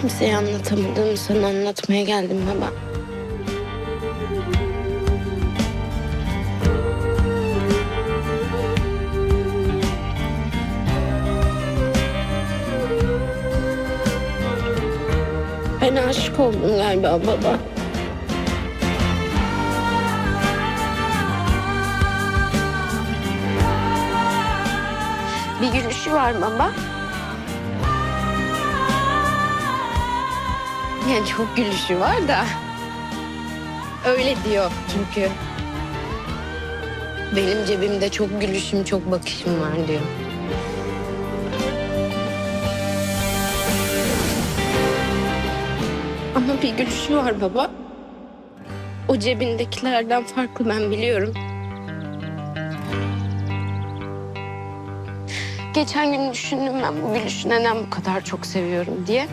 Kimseye anlatamadığımı sana anlatmaya geldim baba. Ben aşık oldum galiba baba. Bir gülüşü var baba. Yani çok gülüşü var da. Öyle diyor çünkü. Benim cebimde çok gülüşüm, çok bakışım var diyor. Ama bir gülüşü var baba. O cebindekilerden farklı ben biliyorum. Geçen gün düşündüm ben bu gülüşü neden bu kadar çok seviyorum diye.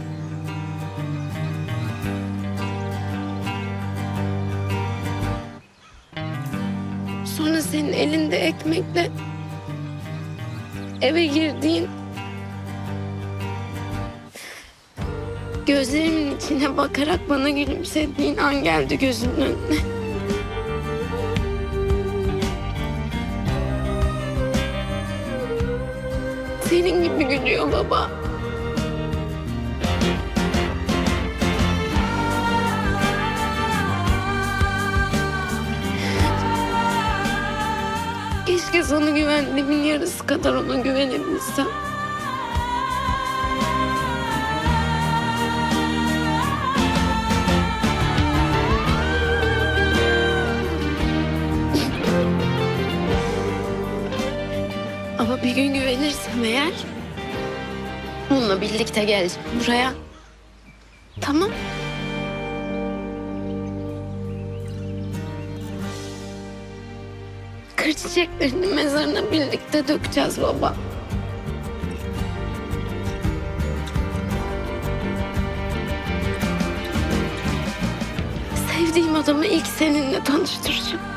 Sonra senin elinde ekmekle eve girdiğin gözlerimin içine bakarak bana gülümsediğin an geldi gözümün önüne. Senin gibi gülüyor baba. Keşke sana güvendiğimin yarısı kadar ona güvenebilsem. Ama bir gün güvenirsem eğer... ...onunla birlikte geleceğim buraya. Tamam. Kır çiçeklerini mezarına birlikte dökeceğiz baba. Sevdiğim adamı ilk seninle tanıştıracağım.